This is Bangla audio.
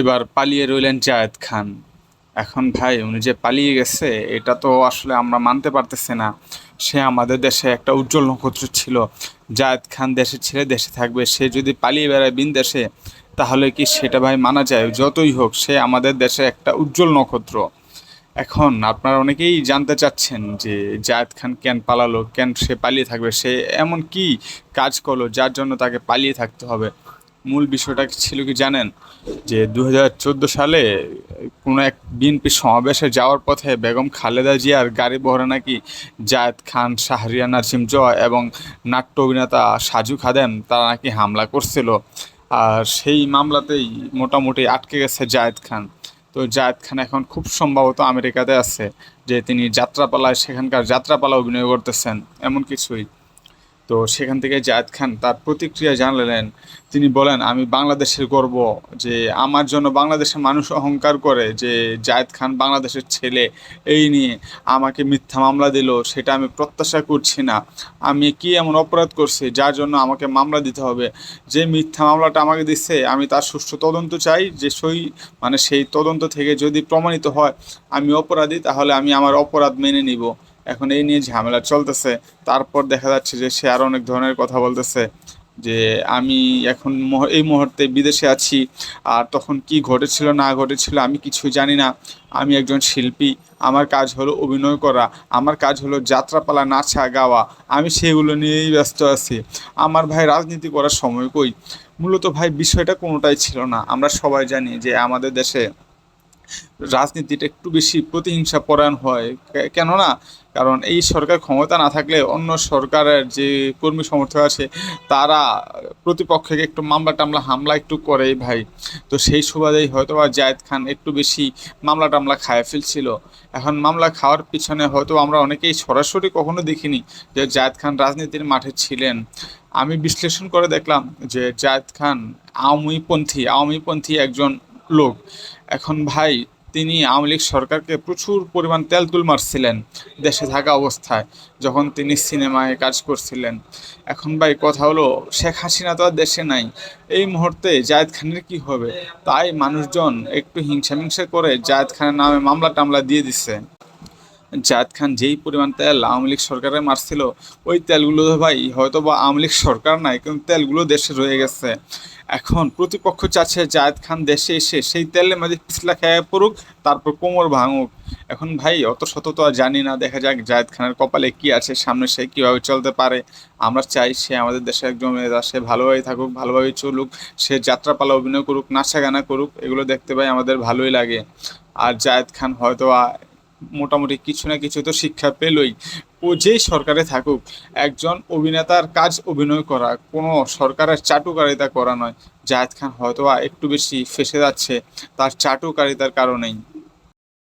এবার পালিয়ে রইলেন জায়েদ খান। এখন ভাই, উনি যে পালিয়ে গেছে, এটা তো আসলে আমরা মানতে পারতেছি না। সে আমাদের দেশে একটা উজ্জ্বল নক্ষত্র ছিল। জায়েদ খান দেশে ছেড়ে দেশে থাকবে। সে যদি পালিয়ে বেড়ায় বিন দেশে, তাহলে কি সেটা ভাই মানা যায়? যতই হোক, সে আমাদের দেশে একটা উজ্জ্বল নক্ষত্র। এখন আপনারা অনেকেই জানতে চাচ্ছেন যে জায়েদ খান কেন পালালো, কেন সে পালিয়ে থাকবে? সে এমন কি কাজ করল যার জন্য তাকে পালিয়ে থাকতে হবে? মূল বিষয়টা ছিল কি জানেন? যে দুই হাজার চোদ্দ সালে কোনো এক বিএনপি সমাবেশে যাওয়ার পথে বেগম খালেদা জিয়ার গাড়ি বহরে নাকি জায়েদ খান শাহরিয়া নাসিম জয় এবং নাট্য অভিনেতা সাজু খাদেম, তারা নাকি হামলা করছিল। আর সেই মামলাতেই মোটামুটি আটকে গেছে জায়েদ খান। তো জায়েদ খান এখন খুব সম্ভবত আমেরিকাতে আছে, যে তিনি যাত্রাপালায়, সেখানকার যাত্রাপালা অভিনয় করতেছেন, এমন কিছুই। তো সেখান থেকে জায়েদ খান তার প্রতিক্রিয়া জানালেন। তিনি বলেন, আমি বাংলাদেশের গর্ব যে আমার জন্য বাংলাদেশের মানুষ অহংকার করে যে জায়েদ খান বাংলাদেশের ছেলে। এই নিয়ে আমাকে মিথ্যা মামলা দিল, সেটা আমি প্রত্যাশা করছি না। আমি কি এমন অপরাধ করছি যার জন্য আমাকে মামলা দিতে হবে? যে মিথ্যা মামলাটা আমাকে দিচ্ছে আমি তার সুষ্ঠু তদন্ত চাই। যে সই মানে সেই তদন্ত থেকে যদি প্রমাণিত হয় আমি অপরাধী, তাহলে আমি আমার অপরাধ মেনে নিব। এখন এই নিয়ে ঝামেলা চলতেছে। তারপর দেখা যাচ্ছে যে সে আরও অনেক ধরনের কথা বলতেছে যে আমি এখন এই মুহূর্তে বিদেশে আছি, আর তখন কি ঘটেছিল, না ঘটেছিল, আমি কিছুই জানি না। আমি একজন শিল্পী, আমার কাজ হলো অভিনয় করা, আমার কাজ হলো যাত্রাপালা, নাচা, গাওয়া। আমি সেগুলো নিয়েই ব্যস্ত আছি। আমার ভাই রাজনীতি করার সময় কই? মূলত ভাই, বিষয়টা কোনোটাই ছিল না। আমরা সবাই জানি যে আমাদের দেশে রাজনীতিটা একটু বেশি প্রতিহিংসা পরায়ণ হয়। কেননা, কারণ এই সরকার ক্ষমতা না থাকলে অন্য সরকারের যে কর্মী সমর্থক আছে, তারা প্রতিপক্ষকে একটু মামলা টামলা হামলা একটু করে ভাই। তো সেই সুবাদেই হয়তো বা জায়েদ খান একটু বেশি মামলা টামলা খায় ফেলছিল। এখন মামলা খাওয়ার পিছনে হয়তো আমরা অনেকেই সরাসরি কখনো দেখিনি যে জায়েদ খান রাজনীতির মাঠে ছিলেন। আমি বিশ্লেষণ করে দেখলাম যে জায়েদ খান আওয়ামীপন্থী আওয়ামীপন্থী একজন লোক। এখন ভাই, তিনি আওয়ামী লীগ সরকারকে প্রচুর পরিমাণ তেলতুল মারছিলেন দেশে থাকা অবস্থায়, যখন তিনি সিনেমায় কাজ করছিলেন। এখন ভাই, কথা হলো, শেখ হাসিনা তো আর দেশে নাই। এই মুহূর্তে জায়েদ খানের কি হবে? তাই মানুষজন একটু হিংসা মিংসা করে জায়েদ খানের নামে মামলা টামলা দিয়ে দিচ্ছে জায়েদ খান যেই পরিমাণ তেল আওয়ামী লীগ সরকারে মারছিল, ওই তেলগুলো ভাই হয়তো বা আওয়ামী লীগ সরকার নাই, কিন্তু তেলগুলো দেশে রয়ে গেছে। এখন প্রতিপক্ষ চাচ্ছে জায়েদ খান দেশে এসে সেই তেলের মাঝে পিছলা খেয়ে পড়ুক, তারপর কোমর ভাঙুক। এখন ভাই, অত শত তো আর জানি না, দেখা যাক জায়েদ খানের কপালে কি আছে, সামনে সে কীভাবে চলতে পারে। আমরা চাই সে আমাদের দেশে একজন মেয়েরা সে ভালোভাবে থাকুক ভালোভাবে চলুক, সে যাত্রাপালা অভিনয় করুক নাচা গানা করুক, এগুলো দেখতে পাই আমাদের ভালোই লাগে। আর জায়েদ খান হয়তো মোটামুটি কিছু না কিছু তো শিক্ষা পেলই। ও যেই সরকারে থাকুক, একজন অভিনেতার কাজ অভিনয় করা, কোনো সরকারের চাটুকারিতা করা নয়। জাহেদ খান হয়তো একটু বেশি ফেসে যাচ্ছে, তার চাটুকারিতার কারণেই।